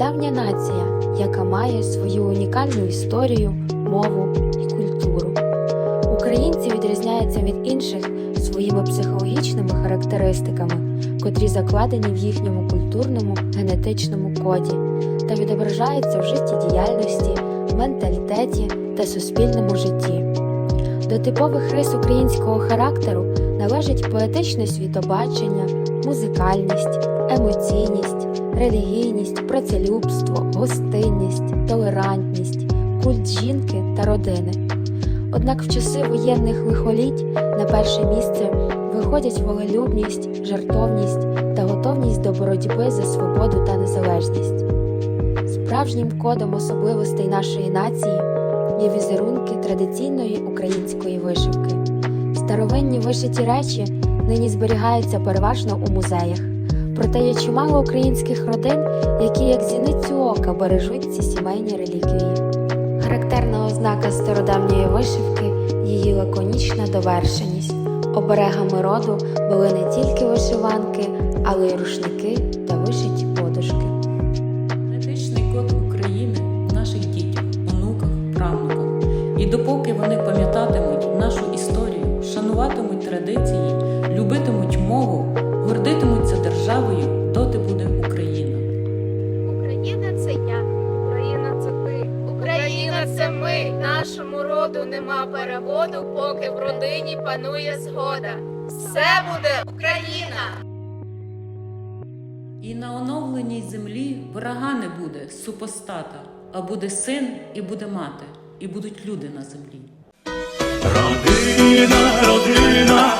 Давня нація, яка має свою унікальну історію, мову і культуру. Українці відрізняються від інших своїми психологічними характеристиками, котрі закладені в їхньому культурному генетичному коді та відображаються в життєдіяльності, менталітеті та суспільному житті. До типових рис українського характеру належать поетичне світобачення, музикальність, емоційність, релігійність, працелюбство, гостинність, толерантність, культ жінки та родини. Однак в часи воєнних лихоліть на перше місце виходять волелюбність, жертовність та готовність до боротьби за свободу та незалежність. Справжнім кодом особливостей нашої нації є візерунки традиційної української вишивки. Старовинні вишиті речі нині зберігаються переважно у музеях. Проте є чимало українських родин, які як зіницю ока бережуть ці сімейні реліквії. Характерна ознака стародавньої вишивки її лаконічна довершеність. Оберегами роду були не тільки вишиванки, але й рушники та вишиті допоки вони пам'ятатимуть нашу історію, шануватимуть традиції, любитимуть мову, гордитимуться державою, доти буде Україна. Україна це я, Україна це ти, Україна це ми. Нашому роду нема переводу, поки в родині панує згода. Все буде Україна! І на оновленій землі врага не буде супостата, а буде син і буде мати, і будуть люди на землі. Родина, родина,